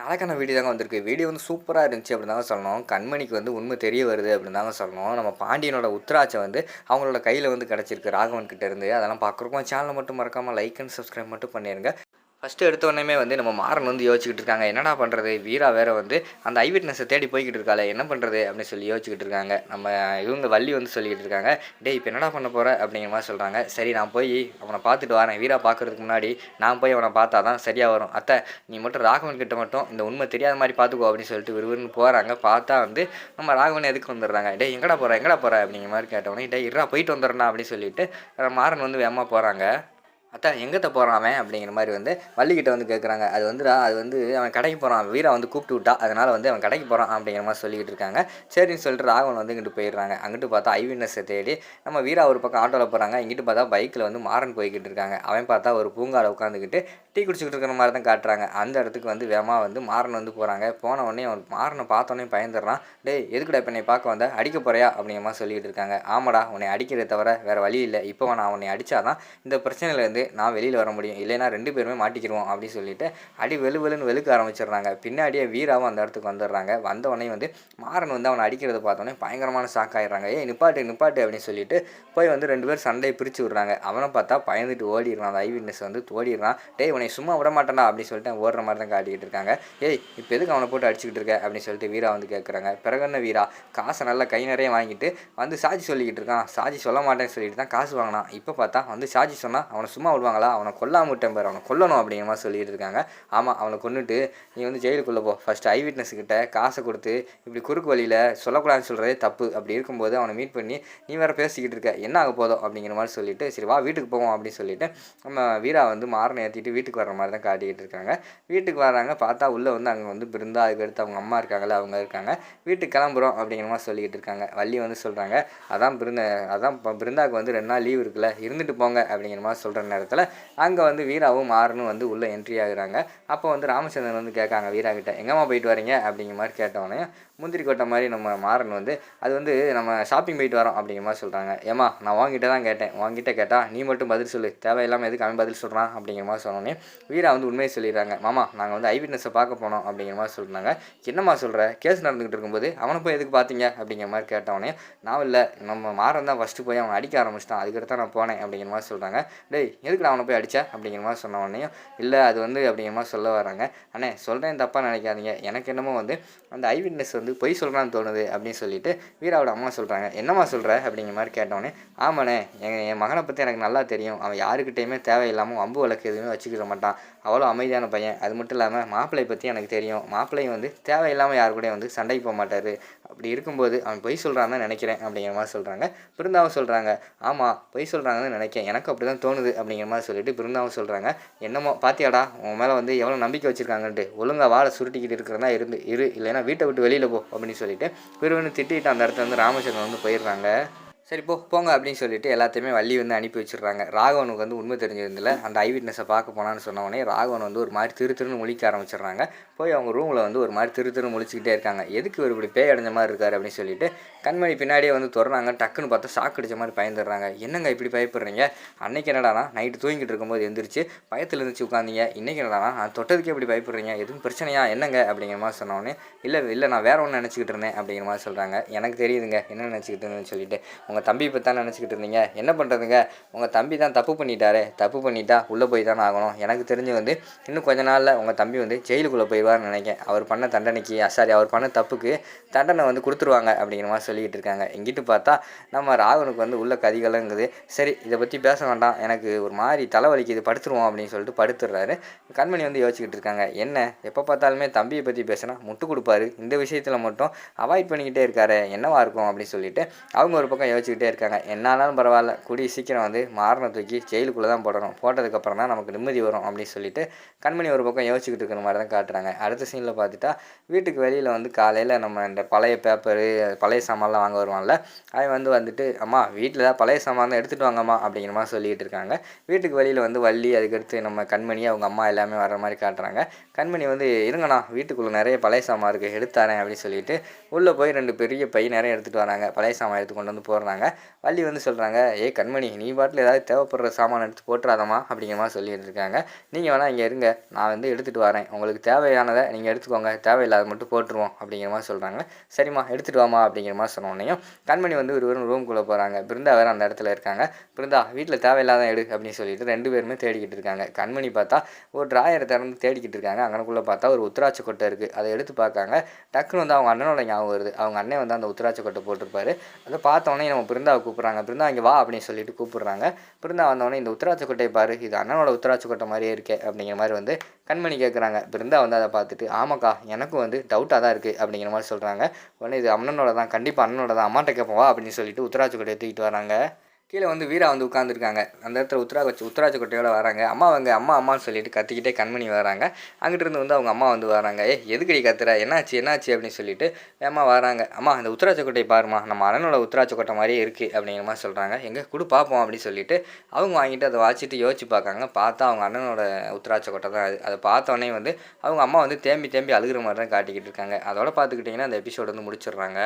நாளைக்கான வீடியோ தாங்க வந்திருக்கு. வீடியோ வந்து சூப்பராக இருந்துச்சு அப்படின்னு தாங்க சொல்லணும். கண்மணிக்கு வந்து உண்மை தெரிய வருது அப்படின்னு தாங்க சொல்லணும். நம்ம பாண்டியனோட உத்ராட்சை வந்து அவங்களோட கையில் வந்து கிடச்சிருக்கு ராகவன் கிட்டேருந்து அதெல்லாம் பார்க்குறோம் சேனலை மட்டும் மறக்காமல் லைக் அண்ட் சப்ஸ்கிரைப் மட்டும் பண்ணிடுங்க ஃபஸ்ட்டு எடுத்தோடனே வந்து நம்ம மாறன் வந்து யோசிச்சுக்கிட்டு இருக்காங்க. என்னடா பண்ணுறது வீரா வேற வந்து அந்த ஐவிட்னஸை தேடி போய்கிட்டு இருக்காளே. என்ன பண்ணுறது அப்படின்னு சொல்லி யோசிச்சுக்கிட்டு இருக்காங்க. நம்ம இவங்க வள்ளி வந்து சொல்லிக்கிட்டு இருக்காங்க. டேய் இப்போ என்னடா பண்ண போகிற அப்படிங்கிற மாதிரி சொல்கிறாங்க சரி நான் போய் அவனை பார்த்துட்டு வரேன். வீரா பார்க்குறதுக்கு முன்னாடி நான் போய் அவனை பார்த்தா தான் சரியாக வரும். அத்தை நீ மட்டும் ராகவன் கிட்ட மட்டும் இந்த உண்மை தெரியாத மாதிரி பார்த்துக்கோ அப்படின்னு சொல்லிட்டு விறுவிறுன்னு போகிறாங்க பார்த்தா வந்து நம்ம ராகவன் எதுக்கு வந்துடுறாங்க? டேய் எங்கடா போகிற எங்கடா போகிற அப்படிங்கிற மாதிரி கேட்டவொடனே டே இருடா போயிட்டு வந்துடுறா அப்படின்னு சொல்லிட்டு மாறன் வந்து வேகமாக போகிறாங்க அத்தா எங்கத்த போகிறான் அவன்? அப்படிங்கிற மாதிரி வந்து வள்ளிக்கிட்ட வந்து கேட்குறாங்க அது வந்துடா அது வந்து அவன் கடைக்கு போகிறான் வீரா வந்து கூப்பிட்டு விட்டா அதனால் வந்து அவன் கடைக்கு போகிறான் அப்படிங்கிற மாதிரி சொல்லிக்கிட்டு இருக்காங்க. சரின்னு சொல்லிட்டு ராகவன் வந்து இங்கிட்டு போயிடுறாங்க. அங்கிட்டு பார்த்தா ஐவினஸை தேடி நம்ம வீரா ஒரு பக்கம் ஆட்டோவில் போகிறாங்க இங்கிட்டு பார்த்தா பைக்கில் வந்து மாறன் போய்கிட்டு இருக்காங்க. அவன் பார்த்தா ஒரு பூங்காவில் உட்காந்துக்கிட்டு டீ குடிச்சிக்கிட்டு இருக்கிற மாதிரி தான் காட்டுறாங்க. அந்த இடத்துக்கு வந்து வேகமாக வந்து மாறன் வந்து போகிறாங்க போன உடனே அவன் மாறனை பார்த்தோன்னே பயந்துடுறான். டேய் எதுக்குடா இப்போ என்னை பார்க்க வந்த? அடிக்க போறியா? அப்படிங்கிற மாதிரி சொல்லிக்கிட்டு இருக்காங்க. ஆமாடா உன்னை அடிக்கிறத தவிர வேறு வழி இல்லை. இப்போ நான் உன்னை அடித்தாதான் இந்த பிரச்சனையிலேருந்து நான் வெளியில் வர முடியும். இல்லைன்னா ரெண்டு பேருமே மாட்டிக்கிடுவோம் அப்படின்னு சொல்லிட்டு அடி வெளு வெளுன்னு வெளுக்க ஆரம்பிச்சிடுறாங்க. பின்னாடியே வீராவும் அந்த இடத்துக்கு வந்துடுறாங்க. வந்த உடனே வந்து மாறன் வந்து அவனை அடிக்கிறத பார்த்தோன்னே பயங்கரமான ஷாக் ஆயிடுறாங்க. ஏய் நிப்பாட்டு நிப்பாட்டு அப்படின்னு சொல்லிட்டு போய் வந்து ரெண்டு பேரும் சண்டையை பிரித்து விட்றாங்க. அவனை பார்த்தா பயந்துட்டு ஓடிடுறான். அந்த ஐவிட்னஸ் வந்து ஓடிடுறான். டேய் உன்னை சும்மா விட மாட்டேன்டா அப்படின்னு சொல்லிட்டு ஓடுற மாதிரி தான் காட்டிக்கிட்டு இருக்காங்க. ஏய் இப்போ எதுக்கு அவனை போட்டு அடிச்சுக்கிட்டு இருக்க? அப்படின்னு சொல்லிட்டு வீரா வந்து கேட்குறாங்க பிறகு என்ன வீரா? காசை நல்லா கை நிறைய வாங்கிட்டு வந்து சாட்சி சொல்லிக்கிட்டு இருக்கான். சாட்சி சொல்ல மாட்டேன்னு சொல்லிட்டு தான் காசு வாங்கினான். இப்போ பார்த்தா வந்து சாட்சி சொன்னால் அவனை சும்மா விடுவாங்களா? அவனை கொல்லாம விட்டேன் பாரு. அவனை கொல்லணும் அப்படிங்கிற மாதிரி சொல்லிட்டு இருக்காங்க. ஆமாம் அவனை கொண்டுட்டு நீ வந்து ஜெயிலுக்குள்ளே போ. ஃபஸ்ட்டு ஐ விட்னஸ் கிட்ட காசை கொடுத்து இப்படி குறுக்கு வழியில் சொல்லக்கூடாதுன்னு சொல்கிறதே தப்பு. அப்படி இருக்கும்போது அவனை மீட் பண்ணி நீ வேறு பேசிக்கிட்டு இருக்க. என்ன ஆக போதும் அப்படிங்கிற மாதிரி சொல்லிட்டு சரி வா வீட்டுக்கு போவோம் அப்படின்னு சொல்லிட்டு நம்ம வீரா வந்து மாறனை ஏற்றிட்டு வீட்டுக்கு வர்ற மாதிரி தான் காட்டிக்கிட்டு இருக்காங்க. வீட்டுக்கு வராங்க பார்த்தா உள்ளே வந்து அங்கே வந்து பிருந்தா அதுக்கடுத்து அவங்க அம்மா இருக்காங்கல்ல அவங்க இருக்காங்க. வீட்டுக்கு கிளம்புறோம் அப்படிங்கிற மாதிரி சொல்லிக்கிட்டு இருக்காங்க. வள்ளி வந்து சொல்கிறாங்க அதான் பிருந்த அதான் இப்போ பிருந்தாவுக்கு வந்து ரெண்டு நாள் லீவ் இருக்குல்ல. இருந்துட்டு போங்க அப்படிங்கிற மாதிரி சொல்கிற நேரத்தில் அங்கே வந்து வீராவும் மாறனும் வந்து உள்ளே என்ட்ரி ஆகுறாங்க. அப்போ வந்து ராமச்சந்திரன் வந்து கேட்காங்க வீரா கிட்ட எங்கம்மா போயிட்டு வரீங்க அப்படிங்கிற மாதிரி கேட்டவொடனே முந்திரி கொட்டை மாதிரி நம்ம மாறன் வந்து அது வந்து நம்ம ஷாப்பிங் போயிட்டு வரோம் அப்படிங்கிற மாதிரி சொல்கிறாங்க ஏமா நான் வாங்கிட்ட தான் கேட்டேன். வாங்கிட்ட கேட்டால் நீ மட்டும் பதில் சொல்லு. தேவையில்லாமல் எதுக்கு அவன் பதில் சொல்கிறான் அப்படிங்கிற மாதிரி சொன்னோன்னே வீரா வந்து உண்மையை சொல்லிடுறாங்க. மாமா நாங்கள் வந்து ஐவிட்னஸை பார்க்க போனோம் அப்படிங்கிற மாதிரி சொல்கிறாங்க என்னம்மா சொல்கிற கேஸ் நடந்துக்கிட்டு இருக்கும்போது அவனை போய் எதுக்கு பார்த்தீங்க? அப்படிங்கிற மாதிரி கேட்டவொடனே நான் இல்லை நம்ம மாறன் தான் ஃபஸ்ட்டு போய் அவன் அடிக்க ஆரம்பிச்சிட்டான். அதுக்கடுத்து நான் போனேன் அப்படிங்கிற மாதிரி சொல்கிறாங்க டேய் எதுக்கு அவனை போய் அடித்தா அப்படிங்கிற மாதிரி சொன்ன உடனே இல்லை அது வந்து அப்படிங்கிற மாதிரி சொல்ல வராங்க அண்ணே சொல்கிறேன் தப்பாக நினைக்காதீங்க. எனக்கு என்னமோ வந்து அந்த ஐவிட்னஸ் வந்து பொய் சொல்கிறான்னு தோணுது அப்படின்னு சொல்லிட்டு வீராவோட அம்மா சொல்கிறாங்க என்னம்மா சொல்கிற அப்படிங்கிற மாதிரி கேட்டோடனே ஆமாண்ணே எங்கள் என் மகனை பற்றி எனக்கு நல்லா தெரியும். அவன் யாருக்கிட்டேயுமே தேவையில்லாமல் அம்பு வழக்கு எதுவுமே வச்சுக்கிற மாட்டான். அவ்வளோ அமைதியான பையன். அது மட்டும் இல்லாமல் மாப்பிள்ளை பற்றி எனக்கு தெரியும். மாப்பிள்ளையும் வந்து தேவையில்லாமல் யாரு கூடயும் வந்து சண்டைக்கு போக மாட்டார். அப்படி இருக்கும்போது அவன் பொய் சொல்கிறான்னு தான் நினைக்கிறேன் அப்படிங்கிற மாதிரி சொல்கிறாங்க பிருந்தாவும் சொல்கிறாங்க ஆமாம் பொய் சொல்கிறாங்கன்னு நினைக்கிறேன் எனக்கு அப்படி தான் தோணுது அப்படிங்கிற மாதிரி சொல்லிட்டு பிருந்தாவும் சொல்கிறாங்க என்னமோ பாத்தியாடா உன் மேலே வந்து எவ்வளோ நம்பிக்கை வச்சுருக்காங்கன்ட்டு. ஒழுங்காக வாழை சுருட்டிக்கிட்டு இருக்கிறதா இருந்து இரு இல்லைன்னா வீட்டை விட்டு வெளியில் போ அப்படின்னு சொல்லிட்டு பிறவனு திட்டிட்டு அந்த இடத்துல வந்து ராமச்சந்திரன் வந்து போயிடுறாங்க. சரி போ போங்க அப்படின்னு சொல்லிட்டு எல்லாத்தையுமே வள்ளி வந்து அனுப்பி வச்சிடுறாங்க. ராகவனுக்கு வந்து உண்மை தெரிஞ்சிருந்தில்ல அந்த ஐ விட்னஸை பார்க்க போனான்னு சொன்ன உடனே ராகவன் வந்து ஒரு மாதிரி திரு திருன்னு முழிக்க ஆரம்பிச்சிடுறாங்க. போய் அவங்க ரூமில் வந்து ஒரு மாதிரி திரு திரு முழிச்சிக்கிட்டே இருக்காங்க. எதுக்கு இவர் இப்படி பேய் அடைஞ்ச மாதிரி இருக்காரு அப்படின்னு சொல்லிட்டு கண்மணி பின்னாடியே வந்து தொடர்றாங்க டக்குன்னு பார்த்தா ஷாக் அடிச்ச மாதிரி பயந்துடுறாங்க. என்னங்க இப்படி பயப்படுறீங்க? அன்னைக்கு என்னடானா நைட்டு தூங்கிட்டு இருக்கும்போது எந்திரிச்சு பயத்தில் இருந்துச்சு உட்காந்தீங்க இன்னைக்கு என்னடானா நான் தொட்டதுக்கே இப்படி பயப்படுறீங்க? எதுவும் பிரச்சனையா? என்னங்க? அப்படிங்கிற மாதிரி சொன்னோடனே இல்லை இல்லை நான் வேற ஒன்று நினச்சிக்கிட்டு இருந்தேன். அப்படிங்கிற மாதிரி சொல்கிறாங்க எனக்கு தெரியுதுங்க. என்ன நினச்சிக்கிட்டு இருந்தேன்னு சொல்லிட்டு உங்கள் தம்பி இப்போ தான் நினச்சிக்கிட்டு இருந்தீங்க. என்ன பண்ணுறதுங்க உங்கள் தம்பி தான் தப்பு பண்ணிட்டாரே. தப்பு பண்ணிட்டா உள்ளே போய் தானே ஆகணும். எனக்கு தெரிஞ்சு வந்து இன்னும் கொஞ்ச நாளில் உங்கள் தம்பி வந்து ஜெயிலுக்குள்ளே போயிடுவார்னு நினைக்கிறேன். அவர் பண்ண தண்டனைக்கு சாரி அவர் பண்ண தப்புக்கு தண்டனை வந்து கொடுத்துருவாங்க. அப்படிங்கிற மாதிரி சொல்லிக்கிட்டு இருக்காங்க இங்கிட்டு பார்த்தா நம்ம ராகுனுக்கு வந்து உள்ள கதிகளங்குது சரி இதை பற்றி பேச வேண்டாம். எனக்கு ஒரு மாதிரி தலைவலிக்குது படுத்துருவோம் அப்படின்னு சொல்லிட்டு படுத்துடுறாரு. கண்மணி வந்து யோசிச்சுக்கிட்டு இருக்காங்க என்ன? எப்போ பார்த்தாலுமே தம்பியை பற்றி பேசினா முட்டு கொடுப்பாரு. இந்த விஷயத்தில் மட்டும் அவாய்ட் பண்ணிக்கிட்டே இருக்காரு. என்னவா இருக்கும் அப்படின்னு சொல்லிட்டு அவங்க ஒரு பக்கம் யோசிச்சுக்கிட்டே இருக்காங்க. என்னாலும் பரவாயில்ல. கூடிய சீக்கிரம் வந்து மாறனை தூக்கி ஜெயிலுக்குள்ளே தான் போடணும். போட்டதுக்கப்புறம் தான் நமக்கு நிம்மதி வரும் அப்படின்னு சொல்லிட்டு கண்மணி ஒரு பக்கம் யோசிச்சுக்கிட்டு இருக்கிற மாதிரி தான் காட்டுறாங்க. அடுத்த சீனில் பார்த்துட்டா வீட்டுக்கு வெளியில் வந்து காலையில் நம்ம இந்த பழைய பேப்பரு பழைய சாமான்லாம் வாங்க வருவான்ல அவன் வந்து வந்துட்டு அம்மா வீட்டில் தான் பழைய சாமான் தான் எடுத்துகிட்டு வாங்கம்மா அப்படிங்கிற மாதிரி சொல்லிகிட்டு இருக்காங்க. வீட்டுக்கு வெளியில் வந்து வள்ளி அதுக்கடுத்து நம்ம கண்மணி அவங்க அம்மா எல்லாமே வர மாதிரி காட்டுறாங்க. கண்மணி வந்து இருங்கண்ணா வீட்டுக்குள்ளே நிறைய பழைய சாமான் இருக்குது எடுத்தாரேன் அப்படின்னு சொல்லிட்டு உள்ளே போய் ரெண்டு பெரிய பை நிறைய எடுத்துகிட்டு வராங்க. பழைய சாமான் எடுத்து கொண்டு வந்து போடுறாங்க. வள்ளி வந்து சொல்கிறாங்க ஏ கண்மணி நீ பாட்டில் ஏதாவது தேவைப்படுற சாமான் எடுத்து போட்டுறாதம்மா அப்படிங்கிற மாதிரி சொல்லிட்டு இருக்காங்க. நீங்கள் வேணால் இங்கே இருங்க நான் வந்து எடுத்துகிட்டு வரேன். உங்களுக்கு தேவையானதை நீங்கள் எடுத்துக்கோங்க. தேவையில்லாத மட்டும் போட்டுருவோம் அப்படிங்கிற மாதிரி சொல்கிறாங்க சரிம்மா எடுத்துகிட்டு வாமா அப்படிங்கிற மாதிரி சொன்னோடனையும் கண்மணி வந்து ஒரு ஒரு ரூம்குள்ளே போகிறாங்க பிருந்தா வேறு அந்த இடத்துல இருக்காங்க. பிருந்தா வீட்டில் தேவையில்லாத எடு அப்படின்னு சொல்லிட்டு ரெண்டு பேருமே தேடிக்கிட்டு இருக்காங்க. கண்மணி பார்த்தா ஒரு ட்ராயரை திறந்து தேடிக்கிட்டு இருக்காங்க. அங்கனக்குள்ளே பார்த்தா ஒரு உத்தராட்சி கொட்டை இருக்குது அதை எடுத்து பார்க்காங்க. டக்குன்னு வந்து அவங்க அண்ணனோட ஞாபகம் வருது. அவங்க அண்ணன் வந்து அந்த உத்திராட்ச கொட்டை போட்டிருப்பாரு. அதை பார்த்தோன்னே நம்ம பிருந்தாவை கூப்பிட்றாங்க. பிருந்தா இங்கே வா அப்படின்னு சொல்லிட்டு கூப்பிட்றாங்க. பிருந்தா வந்தோடனே இந்த உத்திராட்ச கொட்டையை பாரு. இது அண்ணனோட உத்திராட்ச கொட்டை மாதிரியே இருக்கே அப்படிங்கிற மாதிரி வந்து கண்மணி கேட்குறாங்க பிருந்தா வந்து அதை பார்த்துட்டு ஆமாக்கா எனக்கும் வந்து டவுட்டாக தான் இருக்குது அப்படிங்கிற மாதிரி சொல்கிறாங்க உடனே இது அண்ணனோட தான் கண்டிப்பாக அண்ணனோட தான் அம்மாட்ட கேட்போம் அப்படின்னு சொல்லிட்டு உத்திராட்ச கொட்டையை தூக்கிட்டு வராங்க கீழே வந்து வீரா வந்து உட்காந்துருக்காங்க அந்த இடத்துல உத்தரா வச்சு உத்தராஜ வராங்க. அம்மா அவங்க அம்மா அம்மான்னு சொல்லிட்டு கத்திக்கிட்டே கண்மணி வராங்க. அங்கிட்டிருந்து வந்து அவங்க அம்மா வந்து வராங்க. ஏ எதுக்கடி கத்துற? என்னாச்சு? என்னாச்சு? அப்படின்னு சொல்லிட்டு ஏம்மா வராங்க. அம்மா அந்த உத்தராஜ கொட்டை பாருமா நம்ம அண்ணனோட உத்தராஜ கொட்டை மாதிரியே இருக்குது அப்படிங்கிற மாதிரி சொல்கிறாங்க எங்கே? கொடு பார்ப்போம் அப்படின்னு சொல்லிட்டு அவங்க வாங்கிட்டு அதை வாச்சிட்டு யோசிச்சு பார்க்காங்க பார்த்தா அவங்க அண்ணனோட உத்தராட்ச கொட்டை தான் அது. அதை பார்த்தோன்னே வந்து அவங்க அம்மா வந்து தேம்பி தேம்பி அழுகிற மாதிரி தான் காட்டிக்கிட்டு இருக்காங்க. அதோட பார்த்துக்கிட்டிங்கன்னா அந்த எபிசோடு வந்து முடிச்சிடுறாங்க.